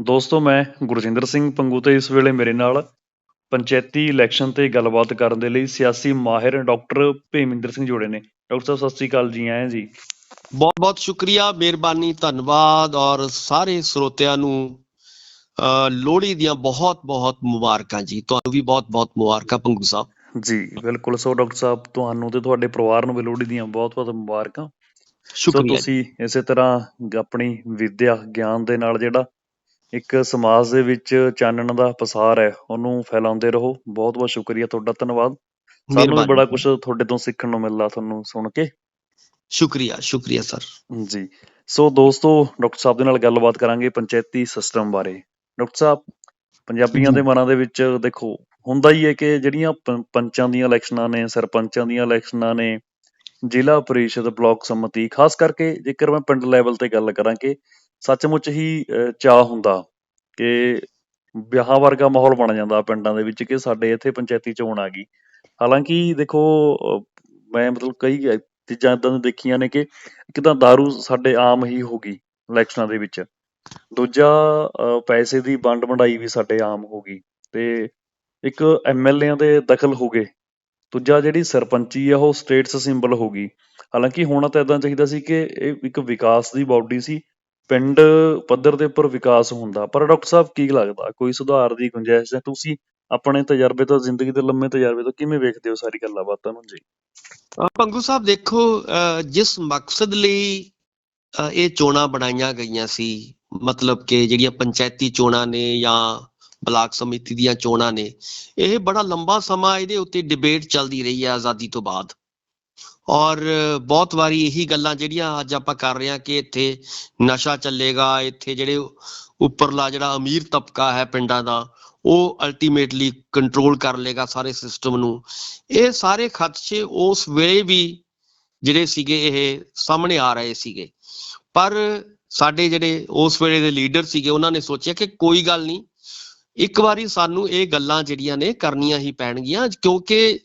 ਦੋਸਤੋ ਮੈਂ ਗੁਰਜਿੰਦਰ ਸਿੰਘ ਪੰਗੂ ਤੇ ਇਸ ਵੇਲੇ ਮੇਰੇ ਨਾਲ ਪੰਚਾਇਤੀ ਇਲੈਕਸ਼ਨ ਤੇ ਗੱਲਬਾਤ ਕਰਨ ਦੇ ਲਈ ਸਿਆਸੀ ਮਾਹਿਰ ਡਾਕਟਰ ਭੇਮਿੰਦਰ ਸਿੰਘ ਜੁੜੇ ਨੇ। ਡਾਕਟਰ ਸਾਹਿਬ ਸਤਿ ਸ੍ਰੀ ਅਕਾਲ ਜੀ ਆਏ ਜੀ। ਬਹੁਤ ਬਹੁਤ ਸ਼ੁਕਰੀਆ ਮਿਹਰਬਾਨੀ ਧੰਨਵਾਦ ਔਰ ਸਾਰੇ ਸਰੋਤਿਆਂ ਨੂੰ। ਲੋਹੜੀ ਦੀਆਂ ਬਹੁਤ ਬਹੁਤ ਮੁਬਾਰਕਾਂ ਜੀ। ਤੁਹਾਨੂੰ ਵੀ ਬਹੁਤ ਬਹੁਤ ਮੁਬਾਰਕਾਂ ਪੰਗੂ ਸਾਹਿਬ। ਜੀ ਬਿਲਕੁਲ ਸੋ ਡਾਕਟਰ ਸਾਹਿਬ ਤੁਹਾਨੂੰ ਤੇ ਤੁਹਾਡੇ ਪਰਿਵਾਰ ਨੂੰ ਵੀ ਲੋਹੜੀ ਦੀਆਂ ਬਹੁਤ-ਬਹੁਤ ਮੁਬਾਰਕਾਂ। ਸੋ ਸ਼ੁਕਰੀਆ। ਤੁਸੀਂ ਇਸੇ ਤਰ੍ਹਾਂ ਆਪਣੀ ਵਿਦਿਆ ਗਿਆਨ ਦੇ ਨਾਲ ਜਿਹੜਾ ਇੱਕ ਸਮਾਜ ਦੇ ਵਿੱਚ ਚਾਨਣ ਦਾ ਪਸਾਰ ਹੈ ਉਹਨੂੰ ਫੈਲਾਉਂਦੇ ਰਹੋ। ਬਹੁਤ-ਬਹੁਤ ਸ਼ੁਕਰੀਆ ਤੁਹਾਡਾ ਧੰਨਵਾਦ। ਸਾਨੂੰ ਵੀ ਮਿਹਰਬਾਨੀ। ਬੜਾ ਕੁਝ ਤੁਹਾਡੇ ਤੋਂ ਸਿੱਖਣ ਨੂੰ ਮਿਲਦਾ ਤੁਹਾਨੂੰ ਸੁਣ ਕੇ। ਸ਼ੁਕਰੀਆ ਸ਼ੁਕਰੀਆ ਸਰ। ਜੀ। ਸੋ ਦੋਸਤੋ ਡਾਕਟਰ ਸਾਹਿਬ ਦੇ ਨਾਲ ਗੱਲਬਾਤ ਕਰਾਂਗੇ ਪੰਚਾਇਤੀ ਸਿਸਟਮ ਬਾਰੇ। ਡਾਕਟਰ ਸਾਹਿਬ ਪੰਜਾਬੀਆਂ ਦੇ। ਮਨਾਂ ਦੇ ਵਿੱਚ ਦੇਖੋ ਹੁੰਦਾ ਹੀ ਹੈ ਕਿ ਜਿਹੜੀਆਂ ਪੰ- ਪੰਚਾਂ ਦੀਆਂ ਇਲੈਕਸ਼ਨਾਂ ਨੇ ਸਰਪੰਚਾਂ ਦੀਆਂ ਇਲੈਕਸ਼ਨਾਂ ਨੇ ਜ਼ਿਲ੍ਹਾ ਪਰਿਸ਼ਦ ਬਲਾਕ ਸੰਮਤੀ ਖਾਸ ਕਰਕੇ ਜੇਕਰ ਮੈਂ ਪਿੰਡ ਲੈਵਲ ਤੇ ਗੱਲ ਕਰਾਂ ਕਿ ਸੱਚਮੁੱਚ ਹੀ ਅਹ, ਚਾਅ ਹੁੰਦਾ ਕਿ ਵਿਆਹ ਵਰਗਾ ਮਾਹੌਲ ਬਣ ਜਾਂਦਾ ਪਿੰਡਾਂ ਦੇ ਵਿੱਚ ਕਿ ਸਾਡੇ ਇੱਥੇ ਪੰਚਾਇਤੀ ਚੋਣ ਆ ਗਈ। ਹਾਲਾਂਕਿ ਦੇਖੋ ਮੈਂ ਮਤਲਬ ਕਈ ਚੀਜ਼ਾਂ ਇਦਾਂ ਦੀਆਂ ਦੇਖੀਆਂ ਨੇ ਕਿ ਇੱਕ ਤਾਂ दारू ਸਾਡੇ ਆਮ ਹੀ ਹੋ ਗਈ ਇਲੈਕਸ਼ਨਾਂ ਦੇ ਵਿੱਚ। ਦੂਜਾ ਪੈਸੇ ਦੀ ਵੰਡ ਵੰਡਾਈ ਵੀ ਸਾਡੇ ਆਮ ਹੋ ਗਈ ਤੇ ਇੱਕ ਐਮਐਲਏਆਂ ਦੇ ਦਖਲ ਹੋ ਗਏ। ਦੂਜਾ ਜਿਹੜੀ ਸਰਪੰਚੀ ਆ ਉਹ ਸਟੇਟਸ ਸਿੰਬਲ ਹੋ ਗਈ। ਹਾਲਾਂਕਿ ਹੋਣਾ ਤਾਂ ਇਦਾਂ ਚਾਹੀਦਾ ਸੀ ਕਿ ਇਹ ਇੱਕ ਵਿਕਾਸ ਦੀ ਬਾਡੀ ਸੀ ਪਿੰਡ ਪੱਧਰ ਦੇ ਉੱਪਰ ਵਿਕਾਸ ਹੁੰਦਾ, ਪਰ ਡਾਕਟਰ ਸਾਹਿਬ ਕੀ ਲੱਗਦਾ? ਕੋਈ ਸੁਧਾਰ ਦੀ ਗੁੰਜਾਇਸ਼ ਹੈ ਤੁਸੀਂ ਆਪਣੇ ਤਜਰਬੇ ਤੋਂ, ਜ਼ਿੰਦਗੀ ਦੇ ਲੰਮੇ ਤਜਰਬੇ ਤੋਂ ਕਿਵੇਂ ਵੇਖਦੇ ਹੋ ਸਾਰੀ ਗੱਲਾਂ ਬਾਤਾਂ ਨੂੰ ਜੀ? ਪੰਗੂ ਸਾਹਿਬ, ਦੇਖੋ ਜਿਸ ਮਕਸਦ ਲਈ ਇਹ ਚੋਣਾਂ ਬਣਾਈਆਂ ਗਈਆਂ ਸੀ, ਮਤਲਬ ਕਿ ਜਿਹੜੀਆਂ ਪੰਚਾਇਤੀ ਚੋਣਾਂ ਨੇ ਜਾਂ ਬਲਾਕ ਸਮਿਤੀ ਦੀਆਂ ਚੋਣਾਂ ਨੇ, ਇਹ ਬੜਾ ਲੰਬਾ ਸਮਾਂ ਇਹਦੇ ਉੱਤੇ ਡਿਬੇਟ ਚੱਲਦੀ ਰਹੀ ਹੈ ਆਜ਼ਾਦੀ ਤੋਂ ਬਾਅਦ। ਔਰ ਬਹੁਤ ਵਾਰੀ ਇਹੀ ਗੱਲਾਂ ਜਿਹੜੀਆਂ ਅੱਜ ਆਪਾਂ ਕਰ ਰਹੇ ਹਾਂ ਕਿ ਇੱਥੇ ਨਸ਼ਾ ਚੱਲੇਗਾ, ਇੱਥੇ ਜਿਹੜੇ ਉੱਪਰਲਾ ਜਿਹੜਾ ਅਮੀਰ ਤਬਕਾ ਹੈ ਪਿੰਡਾਂ ਦਾ, ਉਹ ਅਲਟੀਮੇਟਲੀ ਕੰਟਰੋਲ ਕਰ ਲੇਗਾ ਸਾਰੇ ਸਿਸਟਮ ਨੂੰ। ਇਹ ਸਾਰੇ ਖਦਸ਼ੇ ਉਸ ਵੇਲੇ ਵੀ ਜਿਹੜੇ ਸੀਗੇ ਇਹ ਸਾਹਮਣੇ ਆ ਰਹੇ ਸੀਗੇ। ਪਰ ਸਾਡੇ ਜਿਹੜੇ ਉਸ ਵੇਲੇ ਦੇ ਲੀਡਰ ਸੀਗੇ, ਉਹਨਾਂ ਨੇ ਸੋਚਿਆ ਕਿ ਕੋਈ ਗੱਲ ਨਹੀਂ, ਇੱਕ ਵਾਰੀ ਸਾਨੂੰ ਇਹ ਗੱਲਾਂ ਜਿਹੜੀਆਂ ਨੇ ਕਰਨੀਆਂ ਹੀ ਪੈਣਗੀਆਂ, ਕਿਉਂਕਿ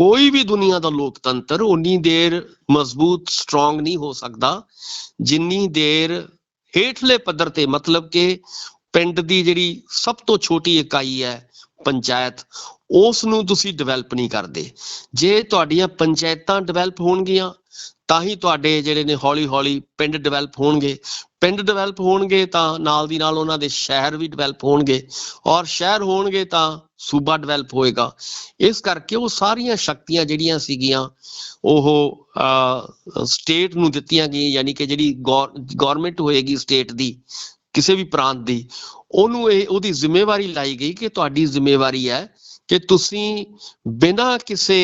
ਕੋਈ ਵੀ ਦੁਨੀਆ ਦਾ ਲੋਕਤੰਤਰ ਉਨੀ ਦੇਰ ਮਜ਼ਬੂਤ ਸਟਰੋਂਗ ਨਹੀਂ ਹੋ ਸਕਦਾ। ਜਿੰਨੀ ਦੇਰ ਹੇਠਲੇ ਪੱਧਰ ਤੇ ਮਤਲਬ ਕਿ ਪਿੰਡ ਦੀ ਜਿਹੜੀ ਸਭ ਤੋਂ ਛੋਟੀ ਇਕਾਈ ਹੈ ਪੰਚਾਇਤ ਉਸ ਨੂੰ ਤੁਸੀਂ ਡਿਵੈਲਪ ਨਹੀਂ ਕਰਦੇ। ਜੇ ਤੁਹਾਡੀਆਂ ਪੰਚਾਇਤਾਂ ਡਿਵੈਲਪ ਹੋਣਗੀਆਂ, ਤਾਂ ਹੀ ਤੁਹਾਡੇ ਜਿਹੜੇ ਨੇ ਹੌਲੀ ਹੌਲੀ ਪਿੰਡ ਡਿਵੈਲਪ ਹੋਣਗੇ। ਪਿੰਡ ਡਿਵੈਲਪ ਹੋਣਗੇ ਤਾਂ ਨਾਲ ਦੀ ਨਾਲ ਉਹਨਾਂ ਦੇ ਸ਼ਹਿਰ ਵੀ ਡਿਵੈਲਪ ਹੋਣਗੇ ਔਰ ਸ਼ਹਿਰ ਹੋਣਗੇ ਤਾਂ ਸੂਬਾ ਡਿਵੈਲਪ ਹੋਏਗਾ। ਇਸ ਕਰਕੇ ਉਹ ਸਾਰੀਆਂ ਸ਼ਕਤੀਆਂ ਜਿਹੜੀਆਂ ਸੀਗੀਆਂ, ਉਹ ਸਟੇਟ ਨੂੰ ਦਿੱਤੀਆਂ ਗਈਆਂ, ਯਾਨੀ ਕਿ ਜਿਹੜੀ ਗਵਰਨਮੈਂਟ ਹੋਏਗੀ ਸਟੇਟ ਦੀ, ਕਿਸੇ ਵੀ ਪ੍ਰਾਂਤ ਦੀ, ਉਹਨੂੰ ਇਹ, ਉਹਦੀ ਜ਼ਿੰਮੇਵਾਰੀ ਲਾਈ ਗਈ ਕਿ ਤੁਹਾਡੀ ਜ਼ਿੰਮੇਵਾਰੀ ਹੈ ਕਿ ਤੁਸੀਂ ਬਿਨਾਂ ਕਿਸੇ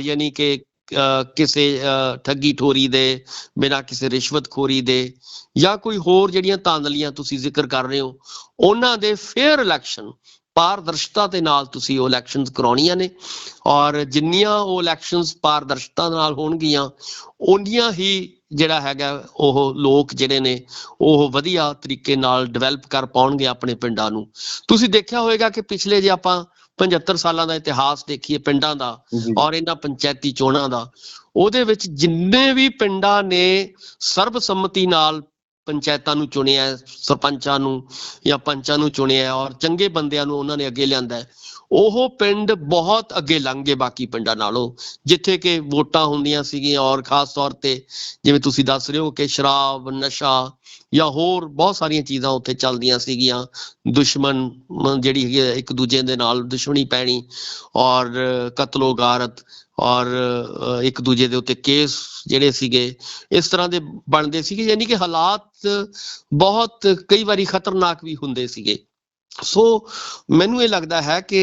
ਯਾਨੀ ਕਿ ਕਿਸੇ ਠੱਗੀ ਠੋਰੀ ਦੇ ਬਿਨਾਂ ਕਿਸੇ ਰਿਸ਼ਵਤਖੋਰੀ ਦੇ ਜਾਂ ਕੋਈ ਹੋਰ ਜਿਹੜੀਆਂ ਤਾਂਦਲੀਆਂ ਤੁਸੀਂ ਜ਼ਿਕਰ ਕਰ ਰਹੇ ਹੋ, ਉਹਨਾਂ ਦੇ ਫੇਅਰ ਇਲੈਕਸ਼ਨ ਪਾਰਦਰਸ਼ਤਾ ਦੇ ਨਾਲ ਤੁਸੀਂ ਉਹ ਇਲੈਕਸ਼ਨਸ ਕਰਾਉਣੀਆਂ ਨੇ ਔਰ ਜਿੰਨੀਆਂ ਉਹ ਇਲੈਕਸ਼ਨਸ ਪਾਰਦਰਸ਼ਤਾ ਨਾਲ ਹੋਣਗੀਆਂ, ਓਨੀਆਂ ਹੀ ਜਿਹੜਾ ਹੈਗਾ ਉਹ ਲੋਕ ਜਿਹੜੇ ਨੇ ਉਹ ਵਧੀਆ ਤਰੀਕੇ ਨਾਲ ਡਿਵੈਲਪ ਕਰ ਪਾਉਣਗੇ ਆਪਣੇ ਪਿੰਡਾਂ ਨੂੰ। ਤੁਸੀਂ ਦੇਖਿਆ ਹੋਵੇਗਾ ਕਿ ਪਿਛਲੇ ਜੇ ਆਪਾਂ 75 ਸਾਲਾਂ ਦਾ ਇਤਿਹਾਸ ਦੇਖੀਏ ਪਿੰਡਾਂ ਦਾ ਔਰ ਇਹਨਾਂ ਪੰਚਾਇਤੀ ਚੋਣਾਂ ਦਾ ਉਹਦੇ ਵਿੱਚ ਜਿੰਨੇ ਵੀ ਪਿੰਡਾਂ ਨੇ ਸਰਬਸੰਮਤੀ ਨਾਲ ਪੰਚਾਇਤਾਂ ਨੂੰ ਚੁਣਿਆ ਹੈ, ਸਰਪੰਚਾਂ ਨੂੰ ਜਾਂ ਪੰਚਾਂ ਨੂੰ ਚੁਣਿਆ ਹੈ ਔਰ ਚੰਗੇ ਬੰਦਿਆਂ ਨੂੰ ਉਹਨਾਂ ਨੇ ਅੱਗੇ ਲਿਆਂਦਾ ਹੈ, ਉਹ ਪਿੰਡ ਬਹੁਤ ਅੱਗੇ ਲੰਘ ਗਏ ਬਾਕੀ ਪਿੰਡਾਂ ਨਾਲੋਂ ਜਿੱਥੇ ਕਿ ਵੋਟਾਂ ਹੁੰਦੀਆਂ ਸੀਗੀਆਂ ਔਰ ਖਾਸ ਤੌਰ ਤੇ ਜਿਵੇਂ ਤੁਸੀਂ ਦੱਸ ਰਹੇ ਹੋ ਕਿ ਸ਼ਰਾਬ ਨਸ਼ਾ ਜਾਂ ਹੋਰ ਬਹੁਤ ਸਾਰੀਆਂ ਚੀਜ਼ਾਂ ਉੱਥੇ ਚੱਲਦੀਆਂ ਸੀਗੀਆਂ। ਦੁਸ਼ਮਣ ਜਿਹੜੀ ਹੈਗੀ ਹੈ, ਇੱਕ ਦੂਜੇ ਦੇ ਨਾਲ ਦੁਸ਼ਮਣੀ ਪੈਣੀ ਔਰ ਕਤਲੋ ਗਾਰਤ ਔਰ ਇੱਕ ਦੂਜੇ ਦੇ ਉੱਤੇ ਕੇਸ ਜਿਹੜੇ ਸੀਗੇ, ਇਸ ਤਰ੍ਹਾਂ ਦੇ ਬਣਦੇ ਸੀਗੇ, ਯਾਨੀ ਕਿ ਹਾਲਾਤ ਬਹੁਤ ਕਈ ਵਾਰੀ ਖਤਰਨਾਕ ਵੀ ਹੁੰਦੇ ਸੀਗੇ। ਸੋ, ਮੈਨੂੰ ਇਹ ਲੱਗਦਾ ਹੈ ਕਿ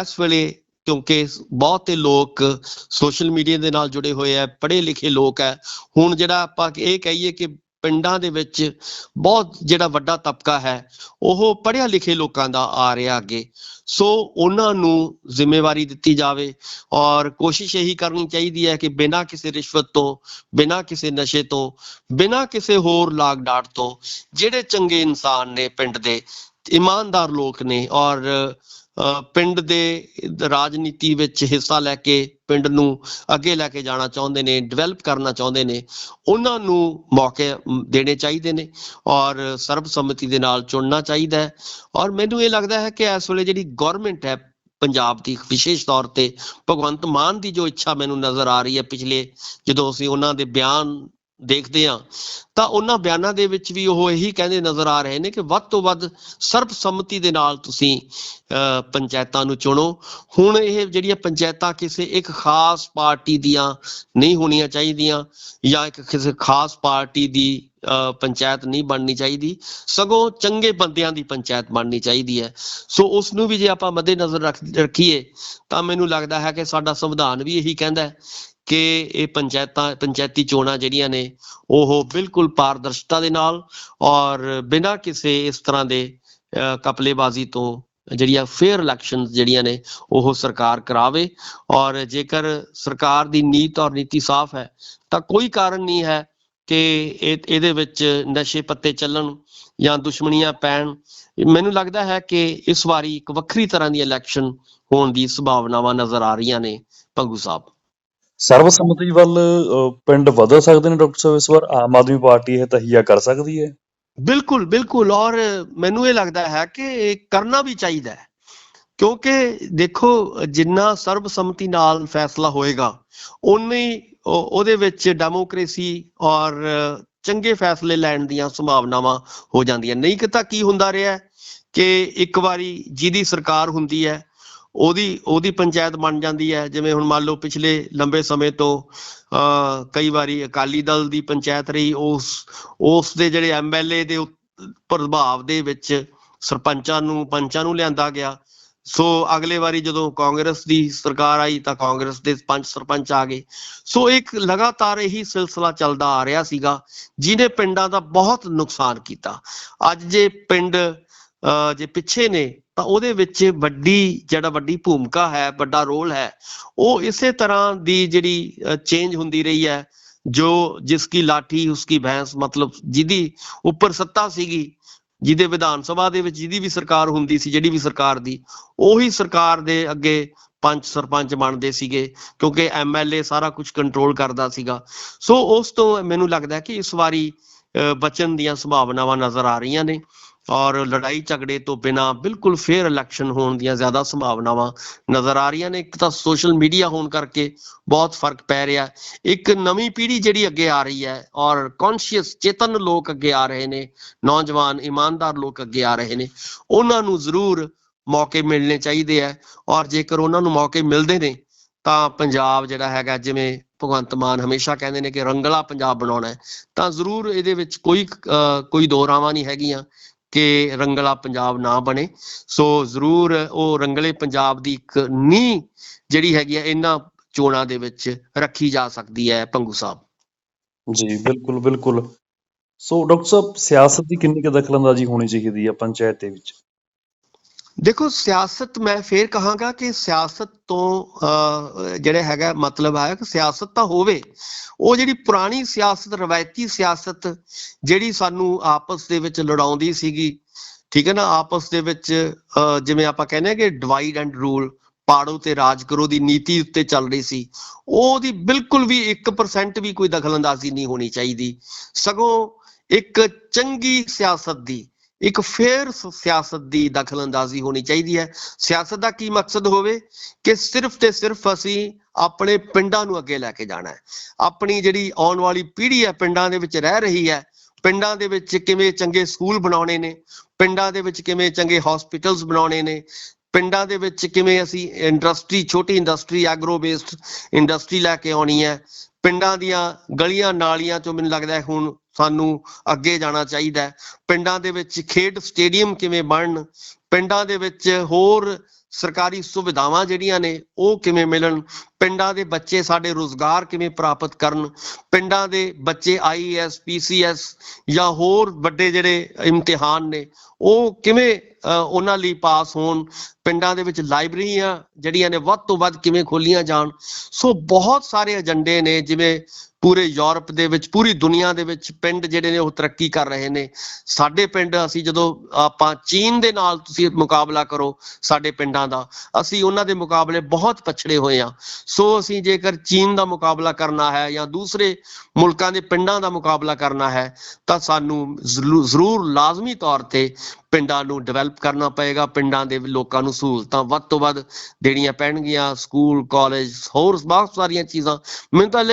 ਇਸ ਵੇਲੇ ਕਿਉਂਕਿ ਬਹੁਤੇ ਲੋਕ ਸੋਸ਼ਲ ਮੀਡੀਆ ਦੇ ਨਾਲ ਜੁੜੇ ਹੋਏ ਆ ਪੜ੍ਹੇ ਲਿਖੇ ਲੋਕ ਹੈ, ਹੁਣ ਜਿਹੜਾ ਆਪਾਂ ਇਹ ਕਹੀਏ ਕਿ ਪਿੰਡਾਂ ਦੇ ਵਿੱਚ ਬਹੁਤ ਜਿਹੜਾ ਵੱਡਾ ਤਬਕਾ ਹੈ, ਉਹ ਪੜ੍ਹਿਆ ਲਿਖੇ ਲੋਕਾਂ ਦਾ ਆ ਰਿਹਾ ਅੱਗੇ। ਸੋ ਉਹਨਾਂ ਨੂੰ ਜ਼ਿੰਮੇਵਾਰੀ ਦਿੱਤੀ ਜਾਵੇ ਔਰ ਕੋਸ਼ਿਸ਼ ਇਹੀ ਕਰਨੀ ਚਾਹੀਦੀ ਹੈ ਕਿ ਬਿਨਾਂ ਕਿਸੇ ਰਿਸ਼ਵਤ ਤੋਂ, ਬਿਨਾਂ ਕਿਸੇ ਨਸ਼ੇ ਤੋਂ, ਬਿਨਾਂ ਕਿਸੇ ਹੋਰ ਲਾਗ ਡਾਟ ਤੋਂ, ਜਿਹੜੇ ਚੰਗੇ ਇਨਸਾਨ ਨੇ ਪਿੰਡ ਦੇ, ਇਮਾਨਦਾਰ ਲੋਕ ਨੇ ਔਰ ਪਿੰਡ ਦੇ ਰਾਜਨੀਤੀ ਵਿੱਚ ਹਿੱਸਾ ਲੈ ਕੇ ਪਿੰਡ ਨੂੰ ਅੱਗੇ ਲੈ ਕੇ ਜਾਣਾ ਚਾਹੁੰਦੇ ਨੇ ਡਿਵੈਲਪ ਕਰਨਾ ਚਾਹੁੰਦੇ ਨੇ, ਉਹਨਾਂ ਨੂੰ ਮੌਕੇ ਦੇਣੇ ਚਾਹੀਦੇ ਨੇ ਔਰ ਸਰਬਸੰਮਤੀ ਦੇ ਨਾਲ ਚੁਣਨਾ ਚਾਹੀਦਾ ਹੈ। ਔਰ ਮੈਨੂੰ ਇਹ ਲੱਗਦਾ ਹੈ ਕਿ ਇਸ ਵੇਲੇ ਜਿਹੜੀ ਗਵਰਨਮੈਂਟ ਹੈ ਪੰਜਾਬ ਦੀ, ਵਿਸ਼ੇਸ਼ ਤੌਰ ਤੇ ਭਗਵੰਤ ਮਾਨ ਦੀ ਜੋ ਇੱਛਾ ਮੈਨੂੰ ਨਜ਼ਰ ਆ ਰਹੀ ਹੈ ਪਿਛਲੇ ਜਦੋਂ ਅਸੀਂ ਉਹਨਾਂ ਦੇ ਬਿਆਨ ਦੇਖਦੇ ਹਾਂ। ਤਾਂ ਉਹਨਾਂ ਬਿਆਨਾਂ ਦੇ ਵਿੱਚ ਵੀ ਉਹ ਇਹੀ ਕਹਿੰਦੇ ਨਜ਼ਰ ਆ ਰਹੇ ਨੇ ਕਿ ਵੱਧ ਤੋਂ ਵੱਧ ਸਰਬਸੰਮਤੀ ਦੇ ਨਾਲ ਤੁਸੀਂ ਅਹ, ਪੰਚਾਇਤਾਂ ਨੂੰ ਚੁਣੋ। ਹੁਣ ਇਹ ਜਿਹੜੀਆਂ ਪੰਚਾਇਤਾਂ ਕਿਸੇ ਇੱਕ ਖਾਸ ਪਾਰਟੀ ਦੀਆਂ ਨਹੀਂ ਹੋਣੀਆਂ ਚਾਹੀਦੀਆਂ ਜਾਂ ਇੱਕ ਕਿਸੇ ਖਾਸ ਪਾਰਟੀ ਦੀ ਅਹ, ਪੰਚਾਇਤ ਨਹੀਂ ਬਣਨੀ ਚਾਹੀਦੀ ਸਗੋਂ ਚੰਗੇ ਬੰਦਿਆਂ ਦੀ ਪੰਚਾਇਤ ਬਣਨੀ ਚਾਹੀਦੀ ਹੈ। ਸੋ ਉਸ ਨੂੰ ਵੀ ਜੇ ਆਪਾਂ ਮੱਦੇ ਨਜ਼ਰ ਰੱਖ ਰੱਖੀਏ ਤਾਂ ਮੈਨੂੰ ਲੱਗਦਾ ਹੈ ਕਿ ਸਾਡਾ ਸੰਵਿਧਾਨ ਵੀ ਇਹੀ ਕਹਿੰਦਾ ਹੈ ਕਿ ਇਹ ਪੰਚਾਇਤਾਂ, ਪੰਚਾਇਤੀ ਚੋਣਾਂ ਜਿਹੜੀਆਂ ਨੇ, ਉਹ ਬਿਲਕੁਲ ਪਾਰਦਰਸ਼ਤਾ ਦੇ ਨਾਲ ਔਰ ਬਿਨਾਂ ਕਿਸੇ ਇਸ ਤਰ੍ਹਾਂ ਦੇ ਕਪਲੇਬਾਜ਼ੀ ਤੋਂ ਜਿਹੜੀਆਂ ਫੇਅਰ ਇਲੈਕਸ਼ਨਸ ਜਿਹੜੀਆਂ ਨੇ, ਉਹ ਸਰਕਾਰ ਕਰਾਵੇ ਔਰ ਜੇਕਰ ਸਰਕਾਰ ਦੀ ਨੀਤ ਔਰ ਨੀਤੀ ਸਾਫ਼ ਹੈ, ਤਾਂ ਕੋਈ ਕਾਰਨ ਨਹੀਂ ਹੈ ਕਿ ਇਹਦੇ ਵਿੱਚ ਨਸ਼ੇ ਪੱਤੇ ਚੱਲਣ ਜਾਂ ਦੁਸ਼ਮਣੀਆਂ ਪੈਣ। ਮੈਨੂੰ ਲੱਗਦਾ ਹੈ ਕਿ ਇਸ ਵਾਰੀ ਇੱਕ ਵੱਖਰੀ ਤਰ੍ਹਾਂ ਦੀ ਇਲੈਕਸ਼ਨ ਹੋਣ ਦੀ ਸੰਭਾਵਨਾਵਾਂ ਨਜ਼ਰ ਆ ਰਹੀਆਂ ਨੇ, ਪੰਗੂ ਸਾਹਿਬ। ਸਰਬਸੰਮਤੀ ਵੱਲ ਅਹ, ਪਿੰਡ ਬਦਲ ਸਕਦੇ ਨੇ ਡਾਕਟਰ ਸਾਹਿਬ ਇਸ ਵਾਰ? ਆਮ ਆਦਮੀ ਪਾਰਟੀ ਇਹ ਤਹੀਆ ਕਰ ਸਕਦੀ ਹੈ? ਬਿਲਕੁਲ ਬਿਲਕੁਲ। ਔਰ ਮੈਨੂੰ ਇਹ ਲੱਗਦਾ ਹੈ ਕਿ ਇਹ ਕਰਨਾ ਵੀ ਚਾਹੀਦਾ ਹੈ। ਕਿਉਂਕਿ ਦੇਖੋ ਜਿੰਨਾ ਸਰਬਸੰਮਤੀ ਨਾਲ ਫੈਸਲਾ ਹੋਏਗਾ ਉਨੀ ਉਹ- ਉਹਦੇ ਵਿੱਚ ਡੈਮੋਕ੍ਰੇਸੀ ਔਰ ਚੰਗੇ ਫੈਸਲੇ ਲੈਣ ਦੀਆਂ ਸੰਭਾਵਨਾਵਾਂ ਹੋ ਜਾਂਦੀਆਂ ਨਹੀਂ ਕਿ ਤਾਂ ਕੀ ਹੁੰਦਾ ਰਿਹਾ ਹੈ ਕਿ ਇੱਕ ਵਾਰੀ ਜਿਹਦੀ ਸਰਕਾਰ ਹੁੰਦੀ ਹੈ ਉਹਦੀ ਉਹਦੀ ਪੰਚਾਇਤ ਬਣ ਜਾਂਦੀ ਹੈ। ਜਿਵੇਂ ਹੁਣ ਮੰਨ ਲਓ ਪਿਛਲੇ ਲੰਬੇ ਸਮੇਂ ਤੋਂ ਅਹ ਕਈ ਵਾਰੀ ਅਕਾਲੀ ਦਲ ਦੀ ਪੰਚਾਇਤ ਰਹੀ ਉਸ ਉਸ ਦੇ ਜਿਹੜੇ ਐਮਐਲਏ ਦੇ ਪ੍ਰਭਾਵ ਦੇ ਵਿੱਚ ਸਰਪੰਚਾਂ ਨੂੰ ਪੰਚਾਂ ਨੂੰ ਲਿਆਂਦਾ ਗਿਆ। ਸੋ ਅਗਲੇ ਵਾਰੀ ਜਦੋਂ ਕਾਂਗਰਸ ਦੀ ਸਰਕਾਰ ਆਈ ਤਾਂ ਕਾਂਗਰਸ ਦੇ ਪੰਜ ਸਰਪੰਚ ਆ ਗਏ। ਸੋ ਇੱਕ ਲਗਾਤਾਰ ਇਹੀ ਸਿਲਸਿਲਾ ਚੱਲਦਾ ਆ ਰਿਹਾ ਸੀਗਾ ਜਿਹਨੇ ਪਿੰਡਾਂ ਦਾ ਬਹੁਤ ਨੁਕਸਾਨ ਕੀਤਾ। ਅੱਜ ਜੇ ਪਿੰਡ ਅਹ, ਜੇ ਪਿੱਛੇ ਨੇ ਤਾਂ ਉਹਦੇ ਵਿੱਚ ਵੱਡੀ ਜਿਹੜਾ ਵੱਡੀ ਭੂਮਿਕਾ ਹੈ ਵੱਡਾ ਰੋਲ ਹੈ ਉਹ ਇਸੇ ਤਰ੍ਹਾਂ ਦੀ ਜਿਹੜੀ ਚੇਂਜ ਹੁੰਦੀ ਰਹੀ ਹੈ ਜੋ ਜਿਸ ਕੀ ਲਾਠੀ ਉਸकी ਭੈਂਸ ਮਤਲਬ ਜਿਹਦੀ ਉੱਪਰ ਸੱਤਾ ਸੀਗੀ ਜਿਹਦੇ ਵਿਧਾਨ ਸਭਾ ਦੇ ਵਿੱਚ ਜਿਹਦੀ ਵੀ ਸਰਕਾਰ ਹੁੰਦੀ ਸੀ ਜਿਹੜੀ ਵੀ ਸਰਕਾਰ ਦੀ ਉਹੀ ਸਰਕਾਰ ਦੇ ਅੱਗੇ ਪੰਚ ਸਰਪੰਚ ਬਣਦੇ ਸੀਗੇ ਕਿਉਂਕਿ ਐਮਐਲਏ ਸਾਰਾ ਕੁਝ ਕੰਟਰੋਲ ਕਰਦਾ ਸੀਗਾ। ਸੋ ਉਸ ਤੋਂ ਮੈਨੂੰ ਲੱਗਦਾ ਕਿ ਇਸ ਵਾਰੀ ਅਹ, ਬਚਣ ਦੀਆਂ ਸੰਭਾਵਨਾਵਾਂ ਨਜ਼ਰ ਆ ਰਹੀਆਂ ਨੇ। ਔਰ ਲੜਾਈ ਝਗੜੇ ਤੋਂ ਬਿਨਾ ਬਿਲਕੁਲ ਫੇਅਰ ਇਲੈਕਸ਼ਨ ਹੋਣ ਦੀਆਂ ਜ਼ਿਆਦਾ ਸੰਭਾਵਨਾਵਾਂ ਨਜ਼ਰ ਆ ਰਹੀਆਂ ਨੇ। ਇੱਕ ਤਾਂ ਸੋਸ਼ਲ ਮੀਡੀਆ ਹੋਣ ਕਰਕੇ ਬਹੁਤ ਫ਼ਰਕ ਪੈ ਰਿਹਾ ਇੱਕ ਨਵੀਂ ਪੀੜ੍ਹੀ ਜਿਹੜੀ ਅੱਗੇ ਆ ਰਹੀ ਹੈ ਔਰ ਕੌਨਸ਼ੀਅਸ ਚੇਤਨ ਲੋਕ ਅੱਗੇ ਆ ਰਹੇ ਨੇ ਨੌਜਵਾਨ ਇਮਾਨਦਾਰ ਲੋਕ ਅੱਗੇ ਆ ਰਹੇ ਨੇ। ਉਹਨਾਂ ਨੂੰ ਜ਼ਰੂਰ ਮੌਕੇ ਮਿਲਣੇ ਚਾਹੀਦੇ ਆ ਔਰ ਜੇਕਰ ਉਹਨਾਂ ਨੂੰ ਮੌਕੇ ਮਿਲਦੇ ਨੇ ਤਾਂ ਪੰਜਾਬ ਜਿਹੜਾ ਹੈਗਾ ਜਿਵੇਂ ਭਗਵੰਤ ਮਾਨ ਹਮੇਸ਼ਾ ਕਹਿੰਦੇ ਨੇ ਕਿ ਰੰਗਲਾ ਪੰਜਾਬ ਬਣਾਉਣਾ ਹੈ ਤਾਂ ਜ਼ਰੂਰ ਇਹਦੇ ਵਿੱਚ ਕੋਈ ਅਹ, ਕੋਈ ਦੋ ਰਾਵਾਂ ਨਹੀਂ ਹੈਗੀਆਂ। ਕਿ ਰੰਗਲਾ ਪੰਜਾਬ ਨਾ ਬਣੇ। ਸੋ ਜ਼ਰੂਰ ਉਹ ਰੰਗਲੇ ਪੰਜਾਬ ਦੀ ਇੱਕ ਨੀਂਹ ਜਿਹੜੀ ਹੈਗੀ ਹੈ ਇਹਨਾਂ ਚੋਣਾਂ ਦੇ ਵਿੱਚ ਰੱਖੀ ਜਾ ਸਕਦੀ ਹੈ ਪੰਗੂ ਸਾਹਿਬ। ਜੀ, ਬਿਲਕੁਲ ਬਿਲਕੁਲ। ਸੋ ਡਾਕਟਰ ਸਾਹਿਬ, ਸਿਆਸਤ ਦੀ ਕਿੰਨੀ ਕੁ ਦਖਲਅੰਦਾਜ਼ੀ ਹੋਣੀ ਚਾਹੀਦੀ ਹੈ ਪੰਚਾਇਤ ਦੇ ਵਿੱਚ? ਦੇਖੋ ਸਿਆਸਤ ਮੈਂ ਫੇਰ ਕਹਾਂਗਾ ਕਿ ਸਿਆਸਤ ਤੋਂ ਅਹ, ਜਿਹੜਾ ਹੈਗਾ ਮਤਲਬ ਹੈ ਕਿ ਸਿਆਸਤ ਤਾਂ ਹੋਵੇ ਉਹ ਜਿਹੜੀ ਪੁਰਾਣੀ ਸਿਆਸਤ ਰਵਾਇਤੀ ਸਿਆਸਤ ਜਿਹੜੀ ਸਾਨੂੰ ਆਪਸ ਦੇ ਵਿੱਚ ਲੜਾਉਂਦੀ ਸੀਗੀ ਠੀਕ ਹੈ ਨਾ ਆਪਸ ਦੇ ਵਿੱਚ ਜਿਵੇਂ ਆਪਾਂ ਕਹਿੰਦੇ ਹਾਂ ਕਿ ਡਿਵਾਈਡ ਐਂਡ ਰੂਲ ਪਾੜੋ ਤੇ ਰਾਜ ਕਰੋ ਦੀ ਨੀਤੀ ਉੱਤੇ ਚੱਲ ਰਹੀ ਸੀ ਉਹਦੀ ਬਿਲਕੁਲ ਵੀ 1% ਵੀ ਕੋਈ ਦਖਲਅੰਦਾਜ਼ੀ ਨਹੀਂ ਹੋਣੀ ਚਾਹੀਦੀ। ਸਗੋਂ ਇੱਕ ਚੰਗੀ ਸਿਆਸਤ ਦੀ ਇੱਕ ਫੇਰ ਸਿਆਸਤ ਦੀ ਦਖਲਅੰਦਾਜ਼ੀ ਹੋਣੀ ਚਾਹੀਦੀ ਹੈ। ਸਿਆਸਤ ਦਾ ਕੀ ਮਕਸਦ ਹੋਵੇ ਕਿ ਸਿਰਫ ਤੇ ਸਿਰਫ ਅਸੀਂ ਆਪਣੇ ਪਿੰਡਾਂ ਨੂੰ ਅੱਗੇ ਲੈ ਕੇ ਜਾਣਾ ਹੈ। ਆਪਣੀ ਜਿਹੜੀ ਆਉਣ ਵਾਲੀ ਪੀੜ੍ਹੀ ਹੈ, ਪਿੰਡਾਂ ਦੇ ਵਿੱਚ ਰਹਿ ਰਹੀ ਹੈ, ਪਿੰਡਾਂ ਦੇ ਵਿੱਚ ਕਿਵੇਂ ਚੰਗੇ ਸਕੂਲ ਬਣਾਉਣੇ ਨੇ, ਪਿੰਡਾਂ ਦੇ ਵਿੱਚ ਕਿਵੇਂ ਚੰਗੇ ਹਸਪੀਟਲਸ ਬਣਾਉਣੇ ਨੇ, ਪਿੰਡਾਂ ਦੇ ਵਿੱਚ ਕਿਵੇਂ ਅਸੀਂ ਇੰਡਸਟਰੀ ਛੋਟੀ ਇੰਡਸਟਰੀ ਐਗਰੋ ਬੇਸਡ ਇੰਡਸਟਰੀ ਲੈ ਕੇ ਆਉਣੀ ਹੈ, ਪਿੰਡਾਂ ਦੀਆਂ ਗਲੀਆਂ ਨਾਲੀਆਂ ਚੋਂ ਮੈਨੂੰ ਲੱਗਦਾ ਹੁਣ ਸਾਨੂੰ ਅੱਗੇ ਜਾਣਾ ਚਾਹੀਦਾ ਹੈ। ਪਿੰਡਾਂ ਦੇ ਵਿੱਚ ਖੇਡ ਸਟੇਡੀਅਮ ਕਿਵੇਂ ਬਣਨ, ਪਿੰਡਾਂ ਦੇ ਵਿੱਚ ਹੋਰ ਸਰਕਾਰੀ ਸੁਵਿਧਾਵਾਂ ਜਿਹੜੀਆਂ ਨੇ, ਉਹ ਕਿਵੇਂ ਮਿਲਣ ਪਿੰਡਾਂ ਦੇ ਬੱਚੇ ਸਾਡੇ ਰੋਜ਼ਗਾਰ ਕਿਵੇਂ ਪ੍ਰਾਪਤ ਕਰਨ? ਪਿੰਡਾਂ ਦੇ ਬੱਚੇ ਆਈਐਸ ਪੀਸੀਐਸ ਜਾਂ ਹੋਰ ਵੱਡੇ ਜਿਹੜੇ ਇਮਤਿਹਾਨ ਨੇ, ਉਹ ਕਿਵੇਂ ਉਹਨਾਂ ਲਈ ਪਾਸ ਹੋਣ? ਪਿੰਡਾਂ ਦੇ ਵਿੱਚ ਲਾਇਬ੍ਰੇਰੀਆਂ ਜਿਹੜੀਆਂ ਨੇ ਵੱਧ ਤੋਂ ਵੱਧ ਕਿਵੇਂ ਖੋਲੀਆਂ ਜਾਣ? ਸੋ ਬਹੁਤ ਸਾਰੇ ਏਜੰਡੇ ਨੇ, ਜਿਵੇਂ ਪੂਰੇ ਯੂਰਪ ਦੇ ਵਿੱਚ, ਪੂਰੀ ਦੁਨੀਆ ਦੇ ਵਿੱਚ ਪਿੰਡ ਜਿਹੜੇ ਨੇ ਉਹ ਤਰੱਕੀ ਕਰ ਰਹੇ ਨੇ। ਸਾਡੇ ਪਿੰਡ ਅਸੀਂ ਜਦੋਂ ਆਪਾਂ ਚੀਨ ਦੇ ਨਾਲ ਤੁਸੀਂ ਮੁਕਾਬਲਾ ਕਰੋ ਸਾਡੇ ਪਿੰਡਾਂ ਪਿੰਡਾਂ ਦਾ, ਅਸੀਂ ਉਹਨਾਂ ਦੇ ਮੁਕਾਬਲੇ ਬਹੁਤ ਪਛੜੇ ਹੋਏ ਆ ਸੋ ਅਸੀਂ ਜੇਕਰ ਚੀਨ ਦਾ ਮੁਕਾਬਲਾ ਕਰਨਾ ਹੈ ਜਾਂ ਦੂਸਰੇ ਮੁਲਕਾਂ ਦੇ ਪਿੰਡਾਂ ਦਾ ਮੁਕਾਬਲਾ ਕਰਨਾ ਹੈ, ਤਾਂ ਸਾਨੂੰ ਜ਼ਰੂ- ਜ਼ਰੂਰ ਲਾਜ਼ਮੀ ਤੌਰ ਤੇ ਪਿੰਡਾਂ ਨੂੰ ਡਿਵੈਲਪ ਕਰਨਾ ਪਏਗਾ। ਪਿੰਡਾਂ ਦੇ ਲੋਕਾਂ ਨੂੰ ਸਹੂਲਤਾਂ ਵੱਧ ਤੋਂ ਵੱਧ ਦੇਣੀਆਂ ਪੈਣਗੀਆਂ। ਸਕੂਲ ਕਾਲਜ ਹੋਰ ਬਹੁਤ ਸਾਰੀਆਂ ਚੀਜ਼ਾਂ। ਮੈਨੂੰ ਤਾਂ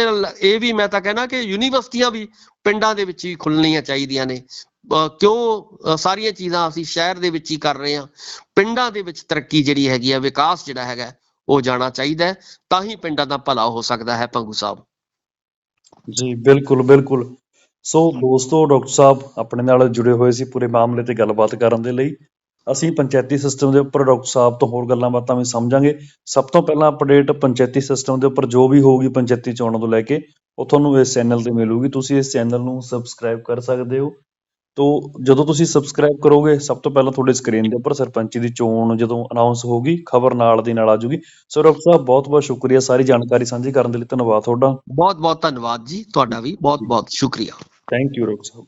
ਇਹ ਵੀ ਮੈਂ ਤਾਂ ਕਹਿਣਾ ਕਿ ਯੂਨੀਵਰਸਿਟੀਆਂ ਵੀ ਪਿੰਡਾਂ ਦੇ ਵਿੱਚ ਹੀ ਖੁੱਲਣੀਆਂ ਚਾਹੀਦੀਆਂ ਨੇ। ਕਿਉਂ? ਸਾਰੀਆਂ ਚੀਜ਼ਾਂ ਅਸੀਂ ਸ਼ਹਿਰ ਦੇ ਵਿੱਚ ਹੀ ਕਰ ਰਹੇ ਹਾਂ। ਪਿੰਡਾਂ ਦੇ ਵਿੱਚ ਤਰੱਕੀ ਜਿਹੜੀ ਹੈਗੀ ਆ, ਵਿਕਾਸ ਜਿਹੜਾ ਹੈਗਾ ਉਹ ਜਾਣਾ ਚਾਹੀਦਾ ਹੈ, ਤਾਂ ਹੀ ਪਿੰਡਾਂ ਦਾ ਭਲਾ ਹੋ ਸਕਦਾ ਹੈ ਪੰਗੂ ਸਾਹਿਬ। ਜੀ, ਬਿਲਕੁਲ ਬਿਲਕੁਲ। ਸੋ ਦੋਸਤੋ, ਡਾਕਟਰ ਸਾਹਿਬ ਆਪਣੇ ਨਾਲ ਜੁੜੇ ਹੋਏ ਸੀ ਪੂਰੇ ਮਾਮਲੇ ਤੇ ਗੱਲਬਾਤ ਕਰਨ ਦੇ ਲਈ। ਅਸੀਂ ਪੰਚਾਇਤੀ ਸਿਸਟਮ ਦੇ ਉੱਪਰ ਡਾਕਟਰ ਸਾਹਿਬ ਤੋਂ ਹੋਰ ਗੱਲਾਂ ਬਾਤਾਂ ਵੀ ਸਮਝਾਂਗੇ। ਸਭ ਤੋਂ ਪਹਿਲਾਂ ਅਪਡੇਟ ਪੰਚਾਇਤੀ ਸਿਸਟਮ ਦੇ ਉੱਪਰ ਜੋ ਵੀ ਹੋਊਗੀ ਪੰਚਾਇਤੀ ਚੋਣਾਂ ਤੋਂ ਲੈ ਕੇ, ਉਹ ਤੁਹਾਨੂੰ ਇਸ ਚੈਨਲ ਤੇ ਮਿਲੂਗੀ। ਤੁਸੀਂ ਇਸ ਚੈਨਲ ਨੂੰ ਸਬਸਕ੍ਰਾਈਬ ਕਰ ਸਕਦੇ ਹੋ। ਤੋ ਜਦੋਂ ਤੁਸੀਂ ਸਬਸਕ੍ਰਾਈਬ ਕਰੋਗੇ ਸਭ ਤੋਂ ਪਹਿਲਾਂ ਤੁਹਾਡੇ ਸਕਰੀਨ ਦੇ ਉੱਪਰ ਸਰਪੰਚੀ ਦੀ ਚੋਣ ਜਦੋਂ ਅਨਾਉਂਸ ਹੋਊਗੀ ਖਬਰ ਨਾਲ ਦੀ ਨਾਲ ਆ ਜਾਊਗੀ। ਸੋ ਡਾਕਟਰ ਸਾਹਿਬ ਬਹੁਤ ਬਹੁਤ ਸ਼ੁਕਰੀਆ ਸਾਰੀ ਜਾਣਕਾਰੀ ਸਾਂਝੀ ਕਰਨ ਦੇ ਲਈ ਧੰਨਵਾਦ ਤੁਹਾਡਾ। ਬਹੁਤ ਬਹੁਤ ਧੰਨਵਾਦ ਜੀ ਤੁਹਾਡਾ ਵੀ ਬਹੁਤ ਬਹੁਤ ਸ਼ੁਕਰੀਆ। Thank you doctor Sahib.